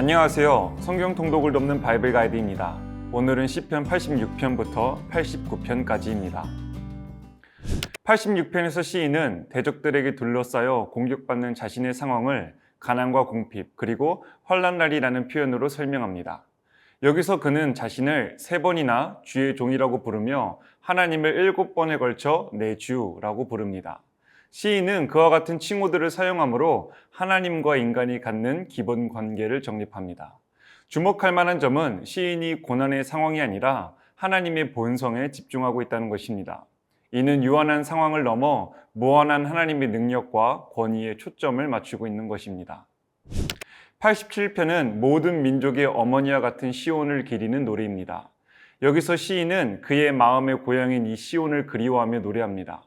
안녕하세요. 성경 통독을 돕는 바이블 가이드입니다. 오늘은 시편 86편부터 89편까지입니다. 86편에서 시인은 대적들에게 둘러싸여 공격받는 자신의 상황을 가난과 궁핍 그리고 환란 날이라는 표현으로 설명합니다. 여기서 그는 자신을 세 번이나 주의 종이라고 부르며 하나님을 일곱 번에 걸쳐 내 주라고 부릅니다. 시인은 그와 같은 칭호들을 사용하므로 하나님과 인간이 갖는 기본 관계를 정립합니다. 주목할 만한 점은 시인이 고난의 상황이 아니라 하나님의 본성에 집중하고 있다는 것입니다. 이는 유한한 상황을 넘어 무한한 하나님의 능력과 권위에 초점을 맞추고 있는 것입니다. 87편은 모든 민족의 어머니와 같은 시온을 기리는 노래입니다. 여기서 시인은 그의 마음의 고향인 이 시온을 그리워하며 노래합니다.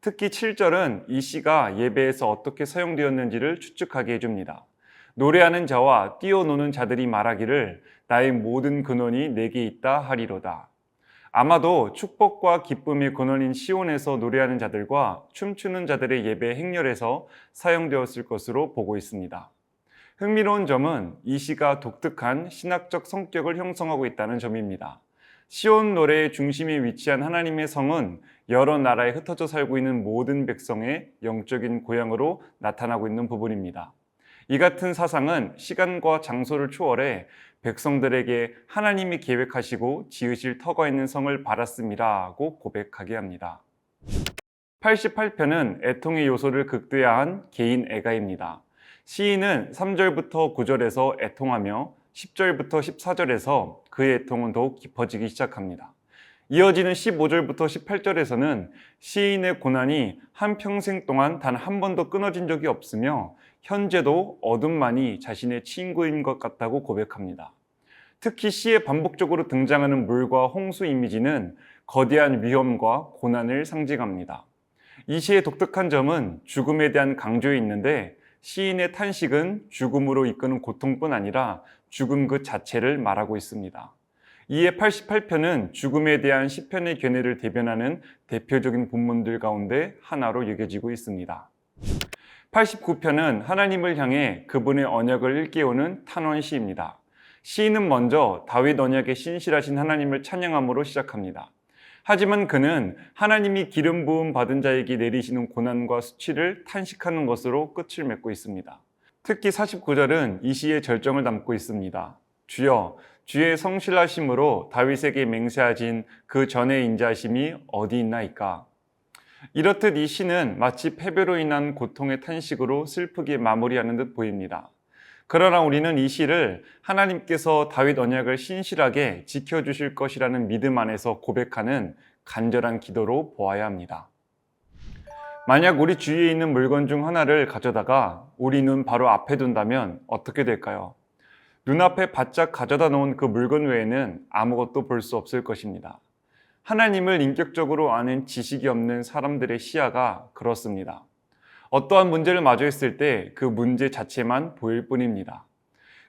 특히 7절은 이 시가 예배에서 어떻게 사용되었는지를 추측하게 해줍니다. 노래하는 자와 뛰어노는 자들이 말하기를 나의 모든 근원이 내게 있다 하리로다. 아마도 축복과 기쁨의 근원인 시온에서 노래하는 자들과 춤추는 자들의 예배 행렬에서 사용되었을 것으로 보고 있습니다. 흥미로운 점은 이 시가 독특한 신학적 성격을 형성하고 있다는 점입니다. 시온 노래의 중심에 위치한 하나님의 성은 여러 나라에 흩어져 살고 있는 모든 백성의 영적인 고향으로 나타나고 있는 부분입니다. 이 같은 사상은 시간과 장소를 초월해 백성들에게 하나님이 계획하시고 지으실 터가 있는 성을 바랐음이라고 고백하게 합니다. 88편은 애통의 요소를 극대화한 개인 애가입니다. 시인은 3절부터 9절에서 애통하며 10절부터 14절에서 그의 애통은 더욱 깊어지기 시작합니다. 이어지는 15절부터 18절에서는 시인의 고난이 한평생 동안 단 한 번도 끊어진 적이 없으며 현재도 어둠만이 자신의 친구인 것 같다고 고백합니다. 특히 시에 반복적으로 등장하는 물과 홍수 이미지는 거대한 위험과 고난을 상징합니다. 이 시의 독특한 점은 죽음에 대한 강조에 있는데 시인의 탄식은 죽음으로 이끄는 고통뿐 아니라 죽음 그 자체를 말하고 있습니다. 이에 88편은 죽음에 대한 시편의 견해를 대변하는 대표적인 본문들 가운데 하나로 여겨지고 있습니다. 89편은 하나님을 향해 그분의 언약을 일깨우는 탄원 시입니다. 시인은 먼저 다윗 언약에 신실하신 하나님을 찬양함으로 시작합니다. 하지만 그는 하나님이 기름 부음 받은 자에게 내리시는 고난과 수치를 탄식하는 것으로 끝을 맺고 있습니다. 특히 49절은 이 시의 절정을 담고 있습니다. 주여, 주의 성실하심으로 다윗에게 맹세하신 그 전의 인자심이 어디 있나이까? 이렇듯 이 시는 마치 패배로 인한 고통의 탄식으로 슬프게 마무리하는 듯 보입니다. 그러나 우리는 이 시를 하나님께서 다윗 언약을 신실하게 지켜주실 것이라는 믿음 안에서 고백하는 간절한 기도로 보아야 합니다. 만약 우리 주위에 있는 물건 중 하나를 가져다가 우리 눈 바로 앞에 둔다면 어떻게 될까요? 눈앞에 바짝 가져다 놓은 그 물건 외에는 아무것도 볼 수 없을 것입니다. 하나님을 인격적으로 아는 지식이 없는 사람들의 시야가 그렇습니다. 어떠한 문제를 마주했을 때 그 문제 자체만 보일 뿐입니다.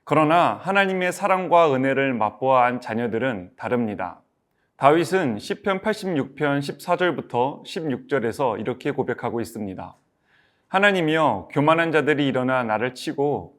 그러나 하나님의 사랑과 은혜를 맛보아한 자녀들은 다릅니다. 다윗은 시편 86편 14절부터 16절에서 이렇게 고백하고 있습니다. 하나님이여 교만한 자들이 일어나 나를 치고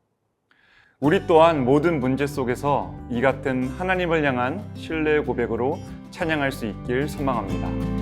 우리 또한 모든 문제 속에서 이 같은 하나님을 향한 신뢰의 고백으로 찬양할 수 있길 소망합니다.